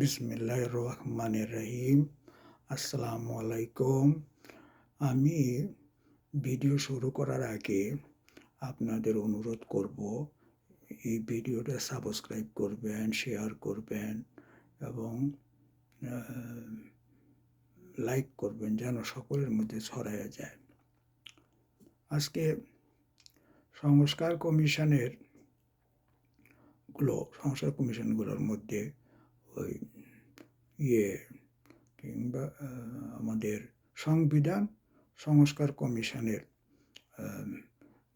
বিসমিল্লাহ রহমানের রহিম আসসালামু আলাইকুম আমি ভিডিও শুরু করার আগে আপনাদের অনুরোধ করব, এই ভিডিওটা সাবস্ক্রাইব করবেন শেয়ার করবেন এবং লাইক করবেন যেন সকলের মধ্যে ছড়াইয়া যায়। আজকে সংস্কার কমিশনেরগুলো, সংস্কার কমিশনগুলোর মধ্যে ওই ইয়ে কিংবা আমাদের সংবিধান সংস্কার কমিশনের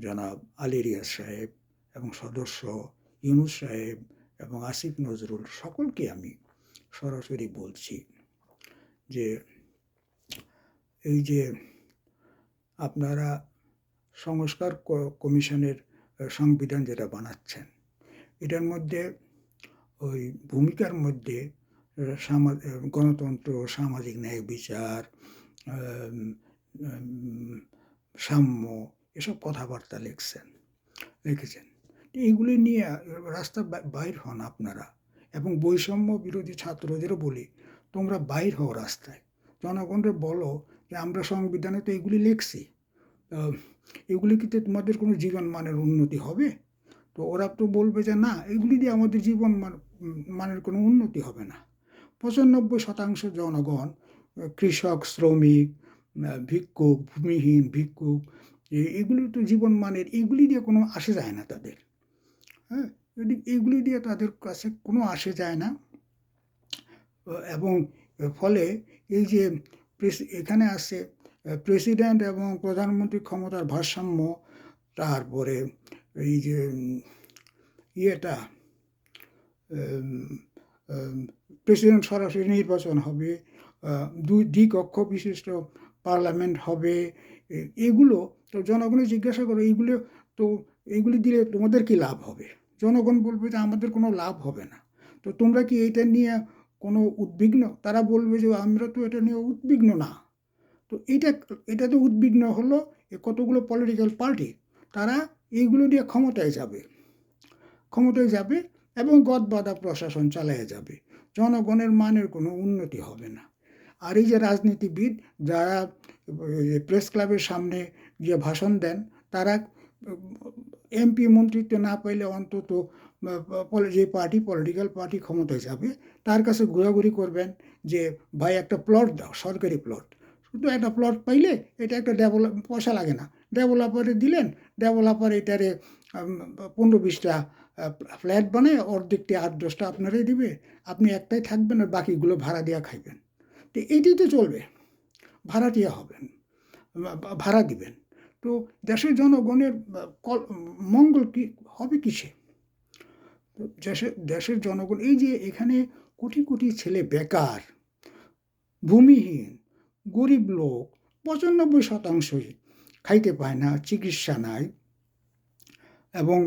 জনাব আলী রিয়াজ সাহেব এবং সদস্য ইউনুস সাহেব এবং আসিফ নজরুল সকলকে আমি সরাসরি বলছি যে এই যে আপনারা সংস্কার কমিশনের সংবিধান যেটা বানাচ্ছেন, এটার মধ্যে ওই ভূমিকার মধ্যে গণতন্ত্র, সামাজিক ন্যায় বিচার সাম্য, এসব কথাবার্তা লিখছেন, লিখেছেন। এইগুলি নিয়ে, রাস্তা বাইর হন আপনারা। এবং বৈষম্য বিরোধী ছাত্রদেরও বলি, তোমরা বাইর হও রাস্তায়। জনগণের বলো যে, আমরা সংবিধানে তো এগুলি লিখছি। এগুলি কিন্তু তোমাদের কোনো জীবন মানের উন্নতি হবে? তো ওরা তো বলবে যে, না, এগুলি দিয়ে আমাদের জীবন মানের কোনো উন্নতি হবে না। পঁচানব্বই শতাংশ জনগণ কৃষক, শ্রমিক ভিক্ষুক, ভূমিহীন ভিক্ষুক এগুলি তো জীবন মানের, এগুলি দিয়ে কোনো আসে যায় না তাদের। হ্যাঁ এগুলি দিয়ে তাদের কাছে কোনো আসে যায় না এবং ফলে এই যে এখানে আছে প্রেসিডেন্ট এবং প্রধানমন্ত্রী ক্ষমতার ভারসাম্য, তারপরে এই যে ইয়েটা প্রেসিডেন্ট সরাসরি নির্বাচন হবে দুই দ্বিকক্ষ বিশিষ্ট পার্লামেন্ট হবে এগুলো তো জনগণের জিজ্ঞাসা করো এইগুলো তো এইগুলি দিলে তোমাদের কি লাভ হবে? জনগণ বলবে যে আমাদের কোনো লাভ হবে না। তো তোমরা কি এটা নিয়ে কোনো উদ্বিগ্ন? তারা বলবে যে আমরা তো এটা নিয়ে উদ্বিগ্ন না। তো এটা এটা তো উদ্বিগ্ন হলো এ কতগুলো পলিটিক্যাল পার্টি তারা এইগুলো দিয়ে ক্ষমতায় যাবে। ক্ষমতায় যাবে এবং গদবাদা প্রশাসন চালিয়ে যাবে। জনগণের মানের কোনো উন্নতি হবে না। আর এই যে রাজনীতিবিদ যারা প্রেস ক্লাবের সামনে গিয়ে ভাষণ দেন, তারা, এমপি মন্ত্রিত্ব না পাইলে অন্তত যে পার্টি, পলিটিক্যাল পার্টি ক্ষমতায় যাবে, তার কাছে ঘোরাঘুরি করবেন যে, ভাই, একটা প্লট দাও, সরকারি প্লট। শুধু একটা প্লট পাইলে এটা একটা ডেভেলপ, পয়সা লাগে না। ডেভেলপারে দিলেন, ডেভেলপার এটারে পনেরো বিশটা ফ্ল্যাট বানায় অর্ধেকটি আট দশটা আপনারাই দিবে। আপনি একটাই থাকবেন আর বাকিগুলো ভাড়া দেওয়া খাইবেন। তো এইটাই তো চলবে। ভাড়া ভাড়াটিয়া হবেন। ভাড়া দিবেন। তো দেশের জনগণের মঙ্গল কি, হবে কিসে? দেশের দেশের জনগণ, এই যে এখানে কোটি কোটি ছেলে বেকার, ভূমিহীন, গরিব লোক, পঁচানব্বই শতাংশই খাইতে পায় না, চিকিৎসা নাই এবং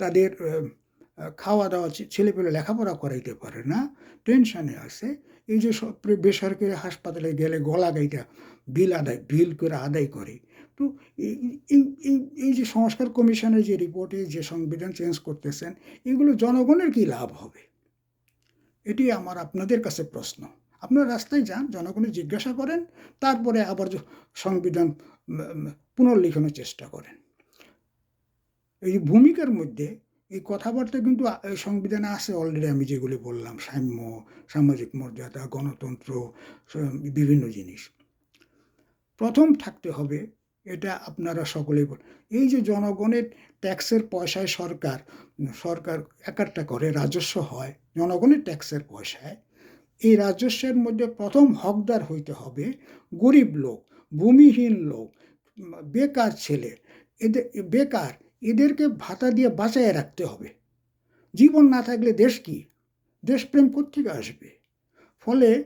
তাদের খাওয়া দাওয়া ছেলেপেলে লেখাপড়া করাইতে পারে না, টেনশানে আছে। এই যে সব বেসরকারি হাসপাতালে গেলে গলা গাইটা বিল আদায়, বিল করে আদায় করে। তো এই এই যে সংস্কার কমিশনের যে রিপোর্টে যে সংবিধান চেঞ্জ করতেছেন, এগুলো জনগণের কি লাভ হবে? এটি আমার আপনাদের কাছে প্রশ্ন। আপনার রাস্তায় যান জনগণের জিজ্ঞাসা করেন, তারপরে আবার সংবিধান পুনর্লিখনের চেষ্টা করেন। এই ভূমিকার মধ্যে এই কথাবার্তা কিন্তু সংবিধানে আছে অলরেডি আমি যেগুলি বললাম, সাম্য, সামাজিক মর্যাদা, গণতন্ত্র বিভিন্ন জিনিস। প্রথম থাকতে হবে এটা আপনারা সকলেই বল, এই যে জনগণের ট্যাক্সের পয়সায় সরকার সরকার একটা করে, রাজস্ব হয়, জনগণের ট্যাক্সের পয়সায়, এই রাজস্বের মধ্যে প্রথম হকদার হইতে হবে গরিব লোক, ভূমিহীন লোক, বেকার ছেলে, এদের, বেকার এদেরকে ভাতা দিয়ে বাঁচায় রাখতে হবে। জীবন না থাকলে দেশ কি? দেশপ্রেম কোথেকে আসবে? ফলে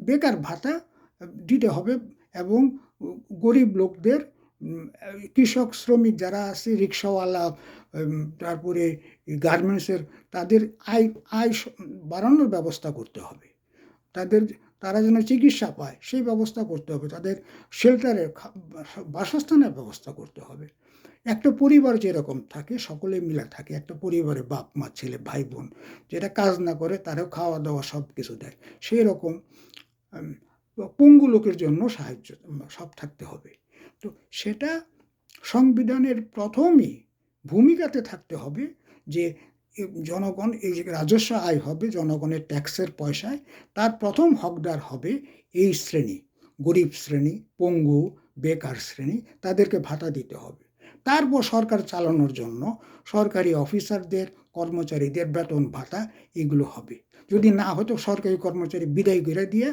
বেকার ভাতা দিতে হবে এবং গরিব লোকদের কৃষক, শ্রমিক যারা আছে, রিক্সাওয়ালা তারপরে গার্মেন্টসের, তাদের আয় আয় বাড়ানোর ব্যবস্থা করতে হবে। তাদের, তারা যেন চিকিৎসা পায়, সেই ব্যবস্থা করতে হবে। তাদের শেল্টারের বাসস্থানের ব্যবস্থা করতে হবে। একটা পরিবার যেরকম থাকে, সকলে মিলে থাকে। একটা পরিবারে বাপ, মা, ছেলে, ভাই, বোন যেটা কাজ না করে তারাও খাওয়া দাওয়া সব কিছু দেয়। সেই রকম পঙ্গু লোকের জন্য সাহায্য, সব থাকতে হবে। তো সেটা সংবিধানের প্রথমই ভূমিকাতে থাকতে হবে যে জনগণ, এই যে রাজস্ব আয় হবে, জনগণের ট্যাক্সের পয়সায় তার প্রথম হকদার হবে এই শ্রেণি। গরিব শ্রেণি, পঙ্গু, বেকার শ্রেণি, তাদেরকে ভাতা দিতে হবে। তারপর সরকার চালানোর জন্য সরকারি অফিসারদের, কর্মচারীদের বেতন ভাতা এগুলো হবে। যদি না হতো সরকারি কর্মচারী বিদায় করে দিয়ে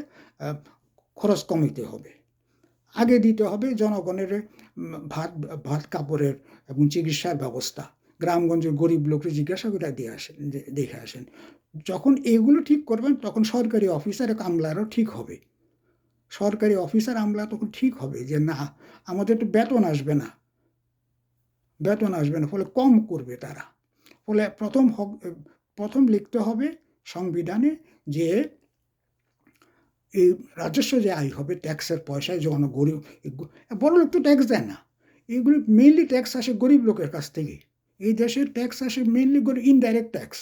খরচ কমিতে হবে। আগে দিতে হবে জনগণের ভাত ভাত কাপড়ের এবং চিকিৎসার ব্যবস্থা। গ্রামগঞ্জের গরিব লোককে জিজ্ঞাসা করে দিয়ে আসেন দেখে আসেন। যখন এগুলো ঠিক করবেন, তখন সরকারি অফিসার আমলারও ঠিক হবে। সরকারি অফিসার আমলা তখন ঠিক হবে যে, না, আমাদের তো বেতন আসবে না। বেতন আসবে না। ফলে কম করবে তারা। ফলে প্রথম প্রথম লিখতে হবে সংবিধানে যে এই রাজস্ব যে আয় হবে ট্যাক্সের পয়সায় যখন গরিব, বড় লোক তো ট্যাক্স দেয় না। এগুলো মেইনলি ট্যাক্স আসে গরিব লোকের কাছ থেকে। এই দেশের ট্যাক্স আসে মেইনলি গরিব ইনডাইরেক্ট ট্যাক্স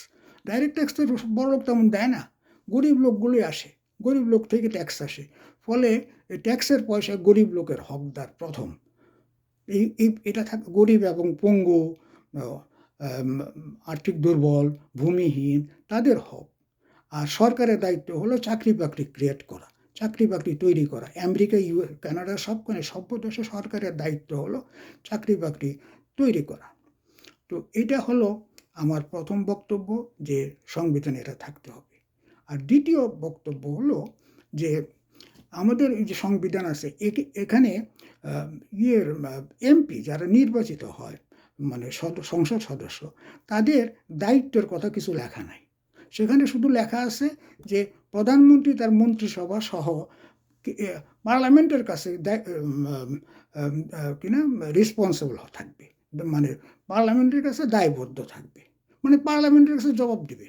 ডাইরেক্ট ট্যাক্স তো বড় লোক তেমন দেয় না। গরিব লোকগুলোই আসে। গরিব লোক থেকে ট্যাক্স আসে। ফলে ট্যাক্সের পয়সা গরিব লোকের হকদার প্রথম। এই এই, এটা থাক, গরিব এবং পঙ্গু আর্থিক দুর্বল, ভূমিহীন, তাদের হক। আর সরকারের দায়িত্ব হলো চাকরি বাকরি ক্রিয়েট করা, চাকরি বাকরি তৈরি করা। আমেরিকা, ইউ, কানাডা সবখানে সভ্য দেশে সরকারের দায়িত্ব হলো চাকরি বাকরি তৈরি করা। তো এটা হলো আমার প্রথম বক্তব্য যে সংবিধানে এটা থাকতে হবে। আর দ্বিতীয় বক্তব্য হলো যে আমাদের এই যে সংবিধান আছে এখানে ইয়ের এমপি যারা নির্বাচিত হয় মানে সদ- সংসদ সদস্য তাদের দায়িত্বের কথা কিছু লেখা নাই। সেখানে শুধু লেখা আছে যে প্রধানমন্ত্রী তার মন্ত্রিসভা সহ পার্লামেন্টের কাছে দায়- উম, উম, উম, আহ, কি না রেসপন্সিবল থাকবে। মানে পার্লামেন্টের কাছে দায়বদ্ধ থাকবে। মানে পার্লামেন্টের কাছে জবাব দিবে।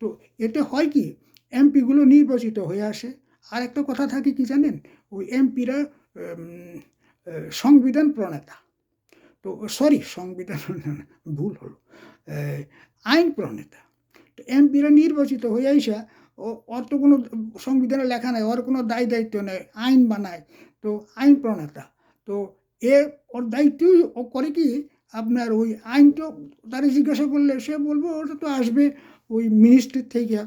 তো এতে হয় কি এমপিগুলো নির্বাচিত হয়ে আসে আর একটা কথা থাকে কি জানেন? ওই এমপিরা সংবিধান প্রণেতা। তো সরি, সংবিধান ভুল হলো। আইন প্রণেতা। তো এমপিরা নির্বাচিত হয়ে আইসা ওর তো কোনো সংবিধানে লেখা নাই, ওর কোনো দায় দায়িত্ব নেই, আইন বানায়। তো আইন প্রণেতা। তো এ, ওর দায়িত্বই ও করে কি, আপনার ওই আইন তো তারা জিজ্ঞাসা করলে সে বলব ওটা তো আসবে ওই মিনিস্ট্রির থেকে।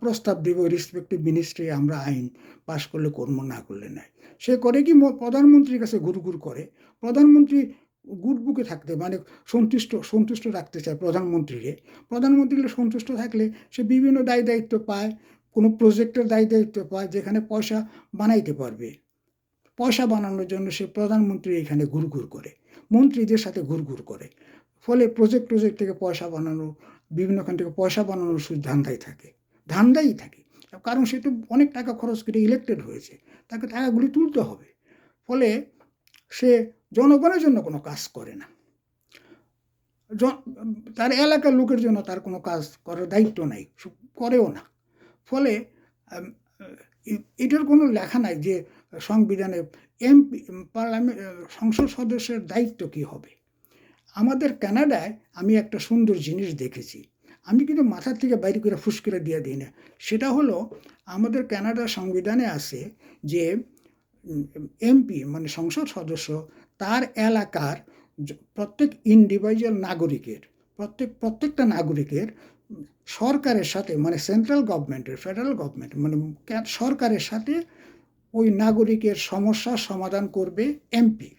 প্রস্তাব দেবে রেসপেক্টিভ মিনিস্ট্রি আমরা আইন পাশ করলে কর্ম না করলে নাই। সে করে কি প্রধানমন্ত্রীর কাছে ঘুরঘুর করে। প্রধানমন্ত্রী গুড বুকে থাকতে মানে সন্তুষ্ট সন্তুষ্ট রাখতে চায় প্রধানমন্ত্রীকে। প্রধানমন্ত্রীকে সন্তুষ্ট থাকলে সে বিভিন্ন দায় দায়িত্ব পায়, কোনো প্রজেক্টের দায় দায়িত্ব পায় যেখানে পয়সা বানাইতে পারবে। পয়সা বানানোর জন্য সে প্রধানমন্ত্রী এখানে ঘুরঘুর করে। মন্ত্রীদের সাথে ঘুরঘুর করে। ফলে প্রজেক্ট প্রজেক্ট থেকে পয়সা বানানো বিভিন্নখান থেকে পয়সা বানানোর শুধু ধান্দাই থাকে ধান্দাই থাকে। কারণ সে তো অনেক টাকা খরচ করে ইলেক্টেড হয়েছে, তাকে টাকাগুলি তুলতে হবে। ফলে সে জনগণের জন্য কোনো কাজ করে না। তার এলাকার লোকের জন্য তার কোনো কাজ করার দায়িত্ব নাই করেও না। ফলে এটার কোনো লেখা নাই যে সংবিধানে এমপি পার্লামেন্ট সংসদ সদস্যের দায়িত্ব কি হবে। আমাদের কানাডায় আমি একটা সুন্দর জিনিস দেখেছি। আমি কিন্তু মাথার থেকে বাইরে করে ফুস করে দিয়ে দিই না। সেটা হলো আমাদের কানাডার সংবিধানে আছে যে এমপি মানে সংসদ সদস্য তার এলাকার প্রত্যেক ইন্ডিভিজুয়াল নাগরিকের, প্রত্যেক, প্রত্যেকটা নাগরিকের সরকারের সাথে মানে সেন্ট্রাল গভর্নমেন্টের ফেডারেল গভর্নমেন্ট মানে সরকারের সাথে ওই নাগরিকের সমস্যার সমাধান করবে এমপি।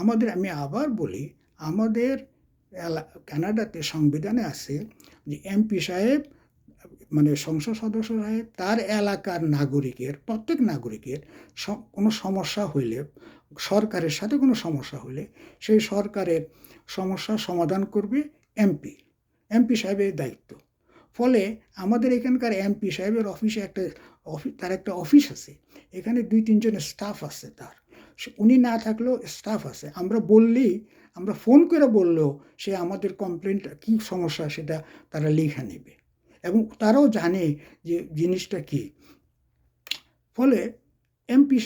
আমাদের, আমি আবার বলি, আমাদের কানাডাতে সংবিধানে আছে যে এমপি সাহেব মানে সংসদ সদস্য সাহেব, তার এলাকার নাগরিকের, প্রত্যেক নাগরিকের কোনো সমস্যা হইলে, সরকারের সাথে কোনো সমস্যা হলে সেই সরকারের সমস্যার সমাধান করবে এমপি। এমপি সাহেবের দায়িত্ব। ফলে আমাদের এখানকার এমপি সাহেবের অফিসে একটা অফিস তার একটা অফিস আছে। এখানে দুই তিনজন স্টাফ আছে তার। উনি না থাকলেও স্টাফ আছে। আমরা বললেই আমরা ফোন করে বললেও সে আমাদের কমপ্লেনটা কী সমস্যা সেটা তারা লিখে নেবে। এবং তারাও জানে যে জিনিসটা কি। ফলে এমপি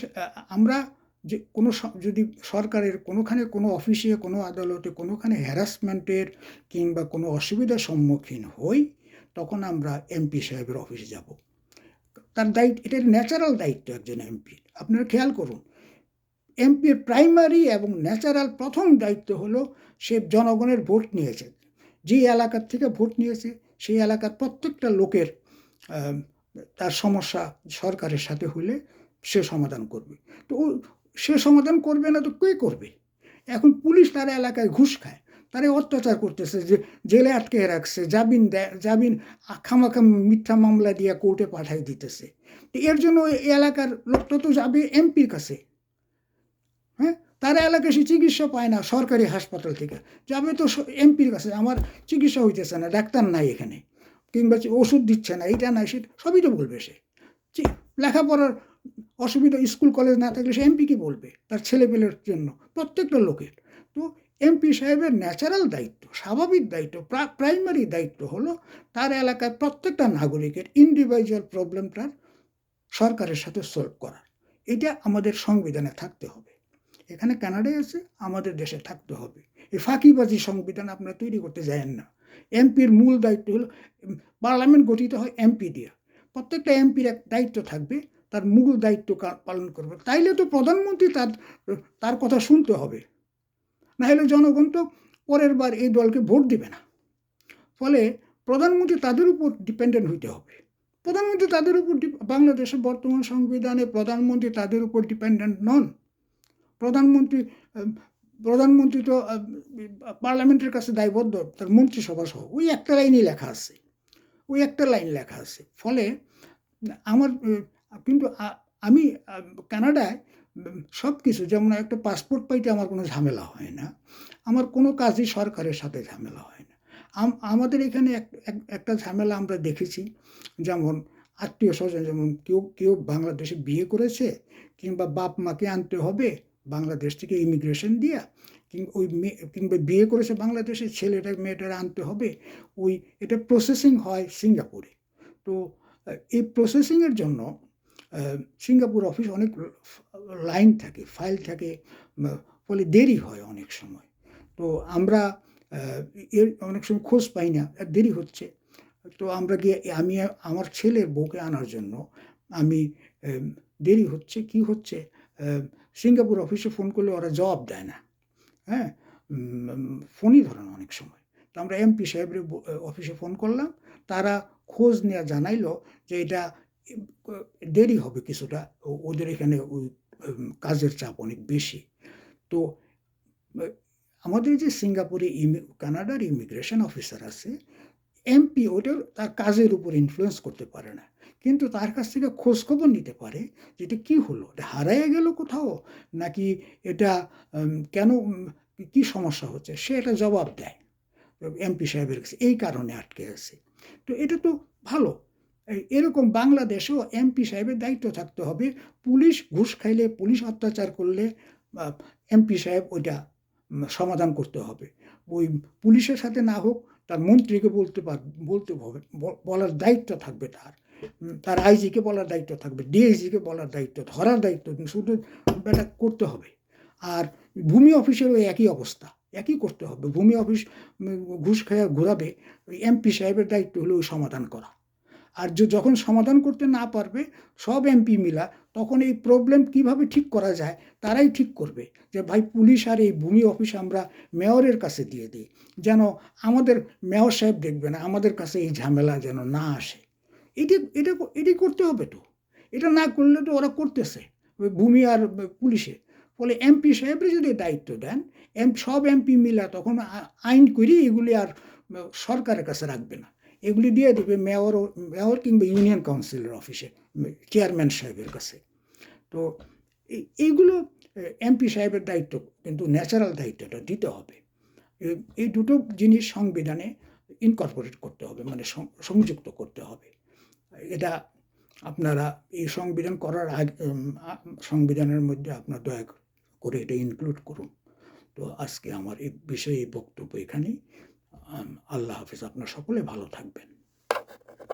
আমরা যে কোনো যদি সরকারের কোনোখানে কোনো অফিসে কোনো আদালতে কোনোখানে হ্যারাসমেন্টের কিংবা কোনো অসুবিধার সম্মুখীন হই, তখন আমরা এমপি সাহেবের অফিসে যাব। তার দায়িত্ব, এটার ন্যাচারাল দায়িত্ব একজন এমপি আপনারা খেয়াল করুন এমপির প্রাইমারি এবং ন্যাচারাল প্রথম দায়িত্ব হলো সে জনগণের ভোট নিয়েছে। যে এলাকার থেকে ভোট নিয়েছে, সেই এলাকার প্রত্যেকটা লোকের তার সমস্যা সরকারের সাথে হলে সে সমাধান করবে। তো সে সমাধান করবে না তো কে করবে? এখন পুলিশ তার এলাকায় ঘুষ খায়। তারা অত্যাচার করতেছে যে জেলে আটকে রাখছে, জামিন দেয় জামিন খামাখা মিথ্যা মামলা দিয়ে কোর্টে পাঠাই দিতেছে। তো এর জন্য এলাকার লোকটা তো যাবে এমপির কাছে। তার এলাকায় সে চিকিৎসা পায় না সরকারি হাসপাতাল থেকে। যাবে তো এমপির কাছে, আমার চিকিৎসা হইতেছে না, ডাক্তার নাই এখানে। কিংবা ওষুধ দিচ্ছে না এইটা নাই সেটা সবই তো বলবে সে। লেখাপড়ার অসুবিধা, স্কুল, কলেজ না থাকলে সে এমপি কি বলবে? তার ছেলেপেলের জন্য, প্রত্যেকটা লোকের। তো এমপি সাহেবের ন্যাচারাল দায়িত্ব, স্বাভাবিক দায়িত্ব প্রাইমারি দায়িত্ব হলো তার এলাকার প্রত্যেকটা নাগরিকের ইন্ডিভিজুয়াল প্রবলেমটার সরকারের সাথে সলভ করার। এটা আমাদের সংবিধানে থাকতে হবে। এখানে কানাডায় আছে আমাদের দেশে থাকতে হবে। এই ফাঁকিবাজি সংবিধান আপনারা তৈরি করতে যায়েন না। এমপির মূল দায়িত্ব হলো পার্লামেন্ট গঠিত হয় এমপি দিয়ে। প্রত্যেকটা এমপির এক দায়িত্ব থাকবে, তার মূল দায়িত্ব পালন করবে। তাইলে তো প্রধানমন্ত্রী তার তার কথা শুনতে হবে। না হলে জনগণ তো পরের বার এই দলকে ভোট দিবে না। ফলে প্রধানমন্ত্রী তাদের উপর ডিপেন্ডেন্ট হইতে হবে। প্রধানমন্ত্রী তাদের উপর বাংলাদেশের বর্তমান সংবিধানে প্রধানমন্ত্রী তাদের উপর ডিপেন্ডেন্ট নন। প্রধানমন্ত্রী প্রধানমন্ত্রী তো পার্লামেন্টের কাছে দায়বদ্ধ, তার মন্ত্রিসভা সহ, ওই একটা লাইনই লেখা আছে। ওই একটা লাইন লেখা আছে। ফলে, আমার কিন্তু আমি কানাডায় সব কিছু যেমন একটা পাসপোর্ট পাইতে আমার কোনো ঝামেলা হয় না, আমার কোনো কাজই সরকারের সাথে ঝামেলা হয় না। আম- আমাদের এখানে এক- এক- একটা ঝামেলা আমরা দেখেছি, যেমন আত্মীয় স্বজন, যেমন কেউ কেউ বাংলাদেশে বিয়ে করেছে, কিংবা বাপ মাকে আনতে হবে বাংলাদেশ থেকে ইমিগ্রেশন দিয়া ওই মেয়ে কিংবা বিয়ে করেছে বাংলাদেশে ছেলেটা মেয়েটার আনতে হবে, ওই, এটা প্রসেসিং হয় সিঙ্গাপুরে। তো এই প্রসেসিংয়ের জন্য সিঙ্গাপুর অফিস অনেক লাইন থাকে ফাইল থাকে ফলে দেরি হয় অনেক সময়। তো আমরা এর অনেক সময় খোঁজ পাই না দেরি হচ্ছে। তো আমরা গিয়ে, আমি, আমার ছেলের বউকে আনার জন্য, আমি দেরি হচ্ছে, কি হচ্ছে সিঙ্গাপুর অফিসে ফোন করলে ওরা জবাব দেয় না। হ্যাঁ? ফোনই ধরে না অনেক সময়। তো আমরা এমপি সাহেবের অফিসে ফোন করলাম। তারা খোঁজ নেওয়া জানাইলো যে এটা দেরি হবে কিছুটা। ওদের এখানে কাজের চাপ অনেক বেশি। তো আমাদের যে সিঙ্গাপুরে ইমি, কানাডার ইমিগ্রেশন অফিসার আছে এমপি ওটার তার কাজের উপর ইনফ্লুয়েন্স করতে পারে না। কিন্তু তার কাছ থেকে খোঁজখবর নিতে পারে যে এটা কী হলো? এটা হারাইয়া গেল কোথাও? নাকি এটা কেন কি সমস্যা হচ্ছে? সে এটা জবাব দেয় এমপি সাহেবের কাছে। এই কারণে আটকে আছে। তো এটা তো ভালো। এরকম বাংলাদেশেও এমপি সাহেবের দায়িত্ব থাকতে হবে। পুলিশ ঘুষ খাইলে, পুলিশ অত্যাচার করলে এমপি সাহেব ওইটা সমাধান করতে হবে। ওই পুলিশের সাথে না হোক, তার মন্ত্রীকে বলতে পার, বলতে হবে বলার দায়িত্ব থাকবে তার। তার আইজিকে বলার দায়িত্ব থাকবে, ডিআইজিকে বলার দায়িত্ব, ধরার দায়িত্ব শুধু এটা করতে হবে। আর ভূমি অফিসেরও একই অবস্থা, একই করতে হবে। ভূমি অফিস ঘুষ খাইয়া ঘোরাবে, ওই এমপি সাহেবের দায়িত্ব হলো ওই সমাধান করা। আর যখন সমাধান করতে না পারবে, সব এমপি মিলা তখন এই প্রবলেম কীভাবে ঠিক করা যায়, তারাই ঠিক করবে যে, ভাই, পুলিশ আর এই ভূমি অফিস আমরা মেয়রের কাছে দিয়ে দিই। যেন আমাদের মেয়র সাহেব দেখবে না, আমাদের কাছে এই ঝামেলা যেন না আসে। এটি, এটা এটি করতে হবে তো। এটা না করলে তো ওরা করতেছে ভূমি আর পুলিশে। ফলে এমপি সাহেবরে যদি দায়িত্ব দেন, এম, সব এমপি মিলা তখন আইন করি এগুলি আর সরকারের কাছে রাখবে না। এগুলি দিয়ে দেবে মেয়র মেয়র কিংবা ইউনিয়ন কাউন্সিলের অফিসে, চেয়ারম্যান সাহেবের কাছে। তো এই- এইগুলো এমপি সাহেবের দায়িত্ব, কিন্তু ন্যাচারাল দায়িত্বটা দিতে হবে। এই দুটো জিনিস সংবিধানে ইনকর্পোরেট করতে হবে মানে সংযুক্ত করতে হবে। এটা আপনারা এই সংবিধান করার আগে সংবিধানের মধ্যে আপনার দয়া করে এটা ইনক্লুড করুন। তো আজকে আমার এই বিষয়ে বক্তব্য এখানেই। আল্লাহ হাফিজ, আপনার সকলে ভালো থাকবেন।